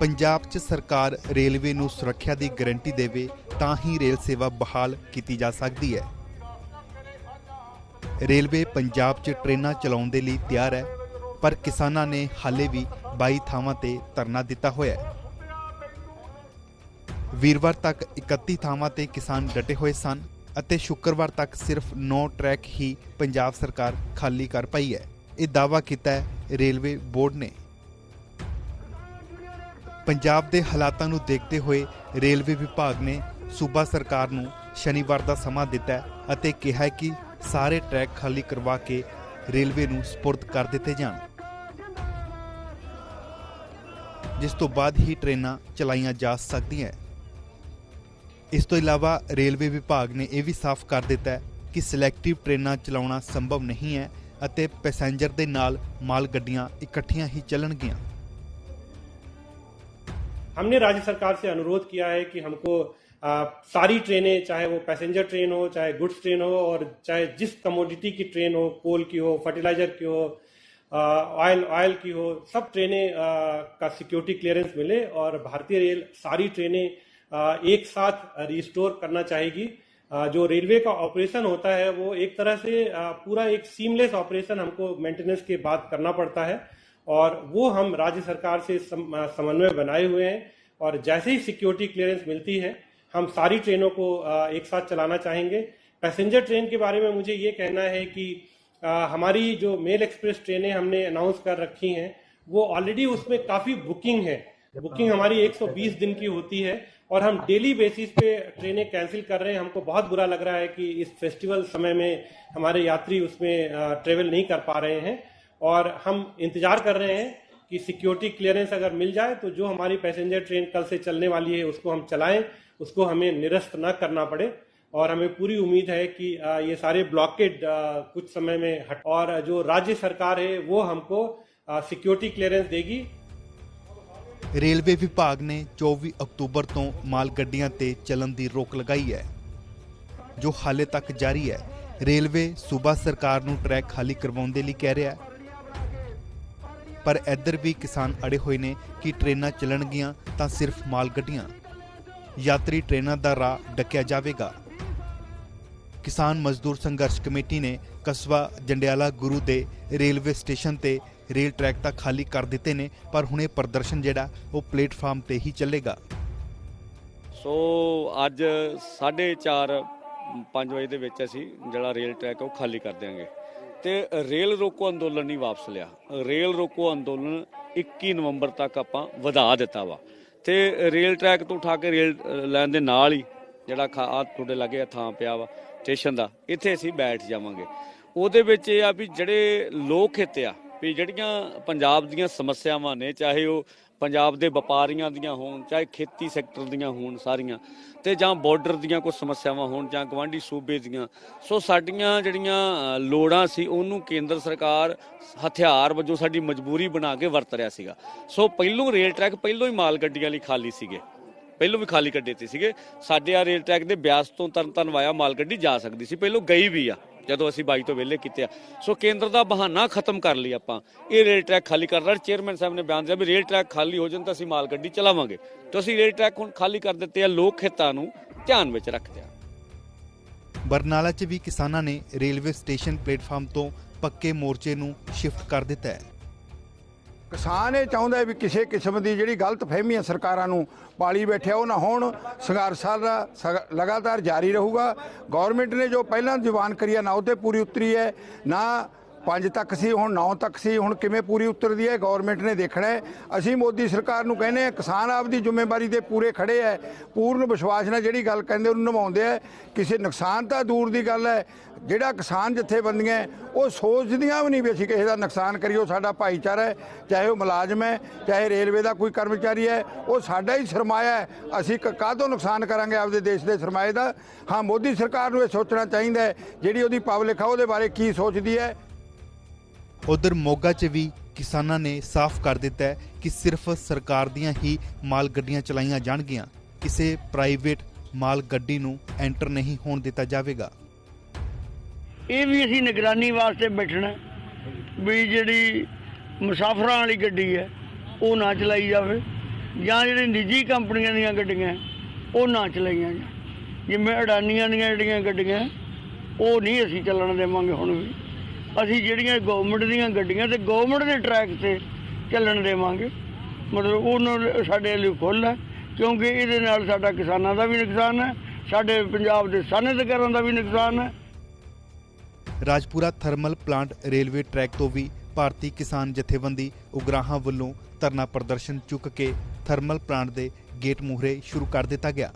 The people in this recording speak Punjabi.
ਪੰਜਾਬ 'ਚ ਸਰਕਾਰ ਰੇਲਵੇ ਨੂੰ ਸੁਰੱਖਿਆ ਦੀ ਗਾਰੰਟੀ ਦੇਵੇ, ਤਾਂ ਹੀ ਰੇਲ ਸੇਵਾ ਬਹਾਲ ਕੀਤੀ ਜਾ ਸਕਦੀ ਹੈ। ਰੇਲਵੇ ਪੰਜਾਬ 'ਚ ਟ੍ਰੇਨਾਂ ਚਲਾਉਣ ਦੇ ਲਈ ਤਿਆਰ ਹੈ, ਪਰ ਕਿਸਾਨਾਂ ਨੇ ਹਾਲੇ ਵੀ 22 ਥਾਵਾਂ ਤੇ ਧਰਨਾ ਦਿੱਤਾ ਹੋਇਆ ਹੈ। ਵੀਰਵਾਰ ਤੱਕ 31 ਥਾਵਾਂ ਤੇ ਕਿਸਾਨ ਡਟੇ ਹੋਏ ਸਨ ਅਤੇ ਸ਼ੁੱਕਰਵਾਰ ਤੱਕ ਸਿਰਫ 9 ਟਰੈਕ ਹੀ ਪੰਜਾਬ ਸਰਕਾਰ ਖਾਲੀ ਕਰ ਪਾਈ ਹੈ। ਇਹ ਦਾਅਵਾ ਕੀਤਾ ਹੈ ਰੇਲਵੇ ਬੋਰਡ ਨੇ। ਪੰਜਾਬ ਦੇ ਹਾਲਾਤਾਂ ਨੂੰ ਦੇਖਦੇ ਹੋਏ ਰੇਲਵੇ ਵਿਭਾਗ ਨੇ ਸੂਬਾ ਸਰਕਾਰ ਨੂੰ ਸ਼ਨੀਵਾਰ ਦਾ ਸਮਾਂ ਦਿੱਤਾ ਅਤੇ ਕਿਹਾ ਕਿ ਸਾਰੇ ਟਰੈਕ ਖਾਲੀ ਕਰਵਾ ਕੇ ਰੇਲਵੇ ਨੂੰ ਸਪੁਰਦ ਕਰ ਦਿੱਤੇ ਜਾਣ। ਜਿਸ ਤੋਂ ਬਾਅਦ ਹੀ ਟ੍ਰੇਨਾਂ ਚਲਾਈਆਂ ਜਾ ਸਕਦੀਆਂ ਇਸ ਤੋਂ ਇਲਾਵਾ ਰੇਲਵੇ ਵਿਭਾਗ ਨੇ ਇਹ ਵੀ ਸਾਫ਼ ਕਰ ਦਿੱਤਾ ਕਿ ਸਿਲੈਕਟਿਵ ਟ੍ਰੇਨਾਂ ਚਲਾਉਣਾ ਸੰਭਵ ਨਹੀਂ ਹੈ ਅਤੇ ਪੈਸੇਂਜਰ ਦੇ ਨਾਲ ਮਾਲ ਗੱਡੀਆਂ ਇਕੱਠੀਆਂ ਹੀ ਚੱਲਣਗੀਆਂ। हमने राज्य सरकार से अनुरोध किया है कि हमको आ, सारी ट्रेनें चाहे वो पैसेंजर ट्रेन हो चाहे गुड्स ट्रेन हो और चाहे जिस कमोडिटी की ट्रेन हो कोल की हो फर्टिलाइज़र की हो ऑयल ऑयल की हो सब ट्रेनें का सिक्योरिटी क्लियरेंस मिले और भारतीय रेल सारी ट्रेनें एक साथ रिस्टोर करना चाहेगी। आ, जो रेलवे का ऑपरेशन होता है वो एक तरह से पूरा एक सीमलेस ऑपरेशन हमको मेंटेनेंस के बाद करना पड़ता है। और वो हम राज्य सरकार से सम- समन्वय बनाए हुए हैं और जैसे ही सिक्योरिटी क्लियरेंस मिलती है, हम सारी ट्रेनों को एक साथ चलाना चाहेंगे। पैसेंजर ट्रेन के बारे में मुझे ये कहना है कि हमारी जो मेल एक्सप्रेस ट्रेनें हमने अनाउंस कर रखी हैं, वो ऑलरेडी उसमें काफ़ी बुकिंग है। बुकिंग हमारी 120 दिन की होती है और हम डेली बेसिस पे ट्रेनें कैंसिल कर रहे हैं। हमको बहुत बुरा लग रहा है कि इस फेस्टिवल समय में हमारे यात्री उसमें ट्रेवल नहीं कर पा रहे हैं। और हम इंतजार कर रहे हैं कि सिक्योरिटी क्लियरेंस अगर मिल जाए तो जो हमारी पैसेंजर ट्रेन कल से चलने वाली है उसको हम चलाएं उसको हमें निरस्त न करना पड़े और हमें पूरी उम्मीद है कि अ, ये सारे ब्लॉकेड कुछ समय में हट और जो राज्य सरकार है वो हमको सिक्योरिटी क्लियरेंस देगी ਰੇਲਵੇ ਵਿਭਾਗ ਨੇ 24 ਅਕਤੂਬਰ ਤੋਂ ਮਾਲ ਗੱਡੀਆਂ ਤੇ ਚੱਲਣ ਦੀ ਰੋਕ ਲਗਾਈ ਹੈ ਜੋ ਹਾਲੇ ਤੱਕ ਜਾਰੀ ਹੈ ਰੇਲਵੇ ਸੂਬਾ ਸਰਕਾਰ ਨੂੰ ਟਰੈਕ ਖਾਲੀ ਕਰਵਾਉਣ ਦੇ ਲਈ ਕਹਿ ਰਿਹਾ ਹੈ ਪਰ ਇੱਧਰ ਵੀ ਕਿਸਾਨ ਅੜੇ ਹੋਏ ਨੇ ਕਿ ਟ੍ਰੇਨਾਂ ਚੱਲਣਗੀਆਂ ਤਾਂ ਸਿਰਫ ਮਾਲ ਗੱਡੀਆਂ। ਯਾਤਰੀ ਟ੍ਰੇਨਾਂ ਦਾ ਰਾਹ ਡੱਕਿਆ ਜਾਵੇਗਾ। ਕਿਸਾਨ ਮਜ਼ਦੂਰ ਸੰਘਰਸ਼ ਕਮੇਟੀ ਨੇ ਕਸਬਾ ਜੰਡਿਆਲਾ ਗੁਰੂ ਦੇ ਰੇਲਵੇ ਸਟੇਸ਼ਨ ਤੇ ਰੇਲ ਟਰੈਕ ਤਾਂ ਖਾਲੀ ਕਰ ਦਿੱਤੇ ਨੇ, ਪਰ ਹੁਣ ਇਹ ਪ੍ਰਦਰਸ਼ਨ ਜਿਹੜਾ ਉਹ ਪਲੇਟਫਾਰਮ ਤੇ ਹੀ ਚੱਲੇਗਾ। ਸੋ ਅੱਜ 4:30 5 ਵਜੇ ਦੇ ਵਿੱਚ ਅਸੀਂ ਜਿਹੜਾ ਰੇਲ ਟਰੈਕ ਉਹ ਖਾਲੀ ਕਰ ਦਿਆਂਗੇ। ਤੇ ਰੇਲ ਰੋਕੋ ਅੰਦੋਲਨ ਨਹੀਂ ਵਾਪਸ ਲਿਆ। ਰੇਲ ਰੋਕੋ ਅੰਦੋਲਨ 21 ਨਵੰਬਰ ਤੱਕ ਆਪਾਂ ਵਧਾ ਦਿੱਤਾ ਵਾ। ਤੇ ਰੇਲ ਟਰੈਕ ਤੋਂ ਉਠਾ ਕੇ ਰੇਲ ਅ, ਲਾਈਨ ਦੇ ਨਾਲ ਹੀ ਜਿਹੜਾ ਖਾ ਤੁਹਾਡੇ ਲੱਗੇ ਆ ਥਾਂ ਪਿਆ ਵਾ ਸਟੇਸ਼ਨ ਦਾ ਇੱਥੇ ਅਸੀਂ ਬੈਠ ਜਾਵਾਂਗੇ। ਉਹਦੇ ਵਿੱਚ ਇਹ ਆ ਵੀ ਜਿਹੜੇ ਲੋਕ ਹਿੱਤ ਆ ਵੀ ਜਿਹੜੀਆਂ ਪੰਜਾਬ ਦੀਆਂ ਸਮੱਸਿਆਵਾਂ ਨੇ ਚਾਹੇ ਉਹ ਪੰਜਾਬ ਦੇ ਵਪਾਰੀਆਂ ਦੀਆਂ ਹੋਣ, ਚਾਹੇ ਖੇਤੀ ਸੈਕਟਰ ਦੀਆਂ ਹੋਣ ਸਾਰੀਆਂ, ਤੇ ਜਾਂ ਬਾਰਡਰ ਦੀਆਂ ਕੋਈ ਸਮੱਸਿਆਵਾਂ ਹੋਣ, ਜਾਂ ਗਵਾਂਢੀ ਸੂਬੇ ਦੀਆਂ। ਸੋ ਸਾਡੀਆਂ ਜਿਹੜੀਆਂ ਲੋੜਾਂ ਸੀ, ਉਹਨੂੰ ਕੇਂਦਰ ਸਰਕਾਰ ਹਥਿਆਰ ਵਜੋਂ ਸਾਡੀ ਮਜਬੂਰੀ ਬਣਾ ਕੇ ਵਰਤ ਰਿਹਾ ਸੀਗਾ। ਸੋ ਪਹਿਲੋਂ ਰੇਲ ਟਰੈਕ ਪਹਿਲੋਂ ਹੀ ਮਾਲ ਗੱਡੀਆਂ ਲਈ ਖਾਲੀ ਸੀਗੇ। ਪਹਿਲੋਂ ਵੀ ਖਾਲੀ ਕੱਢੇ ਤੇ ਸੀਗੇ। ਸਾਡੇ ਆ ਰੇਲ ਟਰੈਕ ਦੇ ਬਿਆਸ ਤੋਂ ਤਰਨਤਨ ਵਾਇਆ ਮਾਲ ਗੱਡੀ ਜਾ ਸਕਦੀ ਸੀ। ਪਹਿਲੋਂ ਗਈ ਵੀ ਆ। ਜਦੋਂ ਅਸੀਂ ਬਾਈ ਤੋਂ ਵਿਹਲੇ ਕੀਤੇ ਆ। ਸੋ ਕੇਂਦਰ ਦਾ ਬਹਾਨਾ ਖਤਮ ਕਰ ਲਈ ਆਪਾਂ। ਇਹ ਰੇਲ ਟਰੈਕ ਖਾਲੀ ਕਰ ਰਿਹਾ ਚੇਅਰਮੈਨ ਸਾਹਿਬ ਨੇ ਬਿਆਨ ਦਿੱਤਾ ਵੀ ਰੇਲ ਟਰੈਕ ਖਾਲੀ ਹੋ ਜਾਣ ਤਾਂ ਅਸੀਂ ਮਾਲ ਗੱਡੀ ਚਲਾਵਾਂਗੇ। ਤਾਂ ਅਸੀਂ ਰੇਲ ਟਰੈਕ ਹੁਣ ਖਾਲੀ ਕਰ ਦਿੱਤੇ ਆ। ਲੋਕ ਹਿੱਤਾਂ ਨੂੰ ਧਿਆਨ ਵਿੱਚ ਰੱਖਦੇ ਆ। ਬਰਨਾਲਾ 'ਚ ਵੀ ਕਿਸਾਨਾਂ ਨੇ ਰੇਲਵੇ ਸਟੇਸ਼ਨ ਪਲੇਟਫਾਰਮ ਤੋਂ ਪੱਕੇ ਮੋਰਚੇ ਨੂੰ ਸ਼ਿਫਟ ਕਰ ਦਿੱਤਾ ਹੈ। ਕਿਸਾਨ ਇਹ ਚਾਹੁੰਦਾ ਵੀ ਕਿਸੇ ਕਿਸਮ ਦੀ ਜਿਹੜੀ ਗਲਤ ਫਹਿਮੀਆਂ ਸਰਕਾਰਾਂ ਨੂੰ ਪਾਲੀ ਬੈਠਿਆ ਉਹ ਨਾ ਹੋਣ। ਸੰਘਰਸ਼ ਦਾ ਸਗ- ਲਗਾਤਾਰ ਜਾਰੀ ਰਹੂਗਾ। ਗਵਰਨਮੈਂਟ ਨੇ ਜੋ ਪਹਿਲਾਂ ਦੀਵਾਨ ਕਰੀਆ ਨਾ ਉਹਤੇ ਪੂਰੀ ਉਤਰੀ ਹੈ, ਨਾ 5 ਤੱਕ ਸੀ, ਹੁਣ 9 ਤੱਕ ਸੀ, ਹੁਣ ਕਿਵੇਂ ਪੂਰੀ ਉਤਰਦੀ ਹੈ? ਗਵਰਨਮੈਂਟ ਨੇ ਦੇਖਣਾ ਹੈ। ਅਸੀਂ ਮੋਦੀ ਸਰਕਾਰ ਨੂੰ ਕਹਿੰਦੇ ਆ ਕਿਸਾਨ ਆਪਦੀ ਜ਼ਿੰਮੇਵਾਰੀ ਦੇ ਪੂਰੇ ਖੜੇ ਹੈ। ਪੂਰਨ ਵਿਸ਼ਵਾਸ ਨਾਲ ਜਿਹੜੀ ਗੱਲ ਕਹਿੰਦੇ, ਉਹਨੂੰ ਨਿਭਾਉਂਦੇ ਹੈ। ਕਿਸੇ ਨੁਕਸਾਨ ਤਾਂ ਦੂਰ ਦੀ ਗੱਲ ਹੈ। ਜਿਹੜਾ ਕਿਸਾਨ ਜਥੇਬੰਦੀਆਂ ਉਹ ਸੋਚਦੀਆਂ ਵੀ ਨਹੀਂ ਵੀ ਅਸੀਂ ਕਿਸੇ ਦਾ ਨੁਕਸਾਨ ਕਰੀਓ ਸਾਡਾ ਭਾਈਚਾਰਾ ਹੈ, ਚਾਹੇ ਉਹ ਮੁਲਾਜ਼ਮ ਹੈ, ਚਾਹੇ ਰੇਲਵੇ ਦਾ ਕੋਈ ਕਰਮਚਾਰੀ ਹੈ, ਉਹ ਸਾਡਾ ਹੀ ਸਰਮਾਇਆ ਹੈ। ਅਸੀਂ ਕ- ਕਾਹਤੋਂ ਨੁਕਸਾਨ ਕਰਾਂਗੇ ਆਪਦੇ ਦੇਸ਼ ਦੇ ਸਰਮਾਏ ਦਾ? ਹਾਂ, ਮੋਦੀ ਸਰਕਾਰ ਨੂੰ ਇਹ ਸੋਚਣਾ ਚਾਹੀਦਾ ਹੈ। ਜਿਹੜੀ ਉਹਦੀ ਪਬਲਿਕ ਆ ਉਹਦੇ ਬਾਰੇ ਕੀ ਸੋਚਦੀ ਹੈ? ਉਧਰ ਮੋਗਾ 'ਚ ਵੀ ਕਿਸਾਨਾਂ ਨੇ ਸਾਫ਼ ਕਰ ਦਿੱਤਾ ਹੈ ਕਿ ਸਿਰਫ ਸਰਕਾਰ ਦੀਆਂ ਹੀ ਮਾਲ ਗੱਡੀਆਂ ਚਲਾਈਆਂ ਜਾਣਗੀਆਂ। ਕਿਸੇ ਪ੍ਰਾਈਵੇਟ ਮਾਲ ਗੱਡੀ ਨੂੰ ਐਂਟਰ ਨਹੀਂ ਹੋਣ ਦਿੱਤਾ ਜਾਵੇਗਾ। ਇਹ ਵੀ ਅਸੀਂ ਨਿਗਰਾਨੀ ਵਾਸਤੇ ਬੈਠਣਾ ਵੀ ਜਿਹੜੀ ਮੁਸਾਫਰਾਂ ਵਾਲੀ ਗੱਡੀ ਹੈ, ਉਹ ਨਾ ਚਲਾਈ ਜਾਵੇ ਜਾਂ ਜਿਹੜੇ ਨਿੱਜੀ ਕੰਪਨੀਆਂ ਦੀਆਂ ਗੱਡੀਆਂ ਉਹ ਨਾ ਚਲਾਈਆਂ ਜਾਣ। ਜਿਵੇਂ ਅਡਾਨੀਆਂ ਦੀਆਂ ਜਿਹੜੀਆਂ ਗੱਡੀਆਂ ਉਹ ਨਹੀਂ ਅਸੀਂ ਚੱਲਣ ਦੇਵਾਂਗੇ ਹੁਣ ਵੀ। ਅਸੀਂ ਜਿਹੜੀਆਂ ਗਵਰਨਮੈਂਟ ਦੀਆਂ ਗੱਡੀਆਂ ਤੇ ਗਵਰਨਮੈਂਟ ਦੇ ਟਰੈਕ ਤੇ ਚੱਲਣ ਦੇਵਾਂਗੇ। ਮਤਲਬ ਉਹਨਾਂ ਸਾਡੇ ਲਈ ਖੁੱਲ੍ਹ ਹੈ, ਕਿਉਂਕਿ ਇਹਦੇ ਨਾਲ ਸਾਡਾ ਕਿਸਾਨਾਂ ਦਾ ਵੀ ਨੁਕਸਾਨ ਹੈ, ਸਾਡੇ ਪੰਜਾਬ ਦੇ ਸਨਅਤਕਾਰਾਂ ਦਾ ਵੀ ਨੁਕਸਾਨ ਹੈ। Rajpura thermal plant railway track ਤੋਂ ਵੀ ਭਾਰਤੀ ਕਿਸਾਨ ਜਥੇਬੰਦੀ ਉਗਰਾਹਾਂ ਵੱਲੋਂ ਧਰਨਾ ਪ੍ਰਦਰਸ਼ਨ ਚੁੱਕ ਕੇ ਥਰਮਲ ਪਲਾਂਟ ਦੇ ਗੇਟ ਮੂਹਰੇ ਸ਼ੁਰੂ ਕਰ ਦਿੱਤਾ ਗਿਆ।